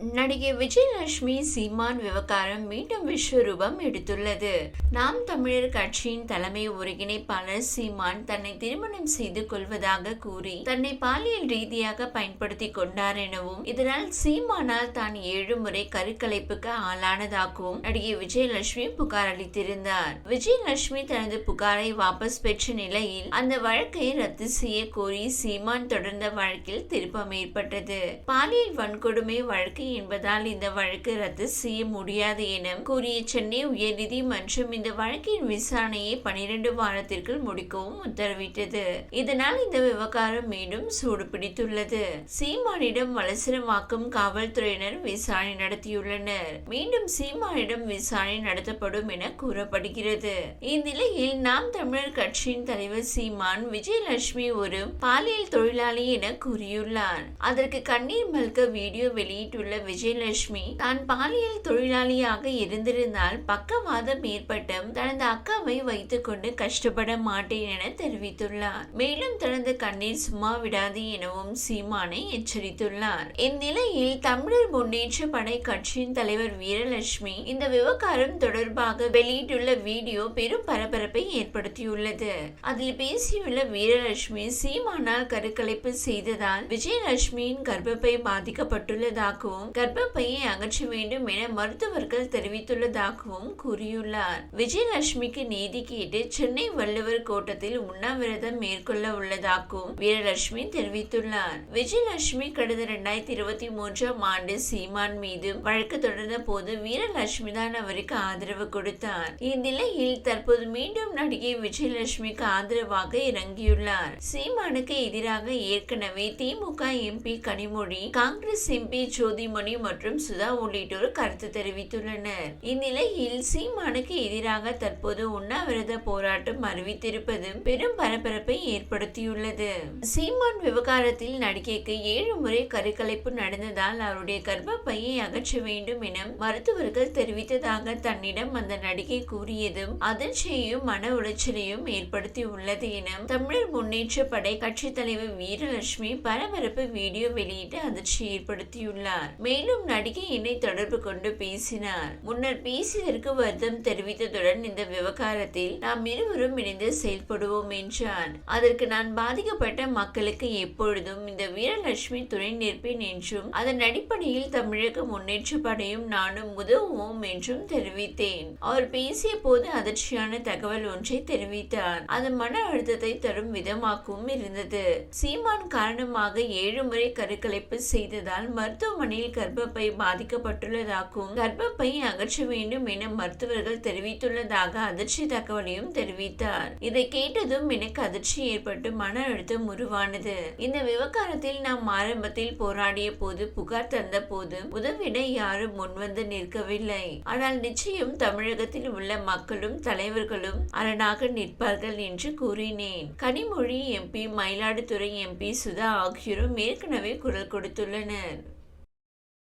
நடிகை விஜயலட்சுமி சீமான் விவகாரம் மீண்டும் விஸ்வரூபம் எடுத்துள்ளது. நாம் தமிழர் கட்சியின் தலைமை ஒருங்கிணைப்பாளர் சீமான் தன்னை திருமணம் செய்து கொள்வதாக கூறி தன்னை பாலியல் ரீதியாக பயன்படுத்தி கொண்டார் எனவும் இதனால் சீமானால் தான் ஏழு முறை கருக்கலைப்புக்கு ஆளானதாகவும் நடிகை விஜயலட்சுமி புகார் அளித்திருந்தார். விஜயலட்சுமி தனது புகாரை வாபஸ் பெற்ற நிலையில் அந்த வழக்கை ரத்து செய்ய கோரி சீமான் தொடர்ந்த வழக்கில் திருப்பம் ஏற்பட்டது. பாலியல் வன்கொடுமை வழக்கு என்பதால் இந்த வழக்கு ரத்து செய்ய முடியாது என கூறிய சென்னை உயர்நீதிமன்றம் இந்த வழக்கின் விசாரணையை பனிரெண்டு வாரத்திற்குள் முடிக்கவும் உத்தரவிட்டது. இதனால் இந்த விவகாரம் மீண்டும் சூடு பிடித்துள்ளது சீமானிடம் வலசரமாக்கும் காவல்துறையினர் விசாரணை நடத்தியுள்ளனர். மீண்டும் சீமானிடம் விசாரணை நடத்தப்படும் என கூறப்படுகிறது. இந்நிலையில் நாம் தமிழர் கட்சியின் தலைவர் சீமான் விஜயலட்சுமி ஒரு பாலியல் தொழிலாளி என கூறியுள்ளார். அதற்கு கண்ணீர் மல்க வீடியோ வெளியிட்டுள்ள விஜயலட்சுமி தான் பாலியல் தொழிலாளியாக இருந்திருந்தால் பக்கவாதம் ஏற்பட்டும். தனது அக்காவை வைத்துக்கொண்டு கஷ்டப்பட மாட்டேன் என தெரிவித்துள்ளார். மேலும் தனது கண்ணீர் சும்மா விடாது எனவும் சீமானை எச்சரித்துள்ளார். இந்நிலையில் தமிழர் முன்னேற்ற படை கட்சியின் தலைவர் வீரலட்சுமி இந்த விவகாரம் தொடர்பாக வெளியிட்டுள்ள வீடியோ பெரும் பரபரப்பை ஏற்படுத்தியுள்ளது. அதில் பேசியுள்ள வீரலட்சுமி சீமானால் கருக்கலைப்பு செய்ததால் விஜயலட்சுமியின் கர்ப்பப்பை பாதிக்கப்பட்டுள்ளதாகவும் கர்ப்பப்பையை அகற்ற வேண்டும் என மருத்துவர்கள் தெரிவித்துள்ளதாகவும் கூறியுள்ளார். விஜயலட்சுமிக்கு நீதி கேட்டு சென்னை வள்ளுவர் கோட்டத்தில் உண்ணாவிரதம் மேற்கொள்ள உள்ளதாகவும் வீரலட்சுமி தெரிவித்துள்ளார். விஜயலட்சுமி கடந்த இரண்டாயிரத்தி இருபத்தி மூன்றாம் ஆண்டு சீமான் மீது வழக்கு தொடர்ந்த போது வீரலட்சுமி தான் அவருக்கு ஆதரவு கொடுத்தார். இந்நிலையில் தற்போது மீண்டும் நடிகை விஜயலட்சுமிக்கு ஆதரவாக இறங்கியுள்ளார். சீமானுக்கு எதிராக ஏற்கனவே திமுக எம்பி கனிமொழி காங்கிரஸ் எம்பி ஜோதிமணி மற்றும் சுதா உள்ளிட்டோர் கருத்து தெரிவித்துள்ளனர். இந்நிலையில் சீமானுக்கு எதிராக தற்போது உண்ணாவிரத போராட்டம் அறிவித்திருப்பது பெரும் பரபரப்பை ஏற்படுத்தியுள்ளது. சீமான் விவகாரத்தில் நடிகைக்கு ஏழு முறை கருக்கலைப்பு நடந்ததால் அவருடைய கர்ப்பப்பையை அகற்ற வேண்டும் என மருத்துவர்கள் தெரிவித்ததாக தன்னிடம் அந்த நடிகை கூறியதும் அதிர்ச்சியையும் மன உளைச்சலையும் ஏற்படுத்தி உள்ளது என தமிழர் முன்னேற்ற படை கட்சி தலைவர் வீரலட்சுமி பரபரப்பு வீடியோ வெளியிட்டு அதிர்ச்சி ஏற்படுத்தியுள்ளார். மேலும் நடிகை என்னை தொடர்பு கொண்டு பேசினார். முன்னர் பேசியதற்கு வருத்தம் தெரிவித்ததுடன் இந்த விவகாரத்தில் நாம் இருவரும் இணைந்து செயல்படுவோம் என்றார் அதற்கு நான் பாதிக்கப்பட்ட மக்களுக்கு எப்பொழுதும் இந்த வீரலட்சுமி துணை நிற்பேன் என்றும் அதன் அடிப்படையில் தமிழக முன்னேற்ற படையும் நானும் உதவுவோம் என்றும் தெரிவித்தேன். அவர் பேசிய போது அதிர்ச்சியான தகவல் ஒன்றை தெரிவித்தார். அது மன அழுத்தத்தை தரும் விதமாகவும் இருந்தது. சீமான் காரணமாக ஏழு முறை கருக்கலைப்பு செய்ததால் மருத்துவமனையில் கர்ப்பப்பை பாதிக்கப்பட்டுள்ளதாகவும் கர்ப்பப்பை அகற்ற வேண்டும் என மருத்துவர்கள் தெரிவித்துள்ளதாக அதிர்ச்சி தகவலையும் தெரிவித்தார். இதை கேட்டதும் எனக்கு அதிர்ச்சி ஏற்பட்டு மன அழுத்தம் உருவானது. இந்த விவகாரத்தில் நாம் ஆரம்பத்தில் போராடிய போது புகார் தந்த போது உதவிட யாரும் முன்வந்து நிற்கவில்லை. ஆனால் நிச்சயம் தமிழகத்தில் உள்ள மக்களும் தலைவர்களும் அரணாக நிற்பார்கள் என்று கூறினேன். கனிமொழி எம்பி மயிலாடுதுறை எம்பி சுதா ஆகியோரும் ஏற்கனவே குரல் கொடுத்துள்ளனர்.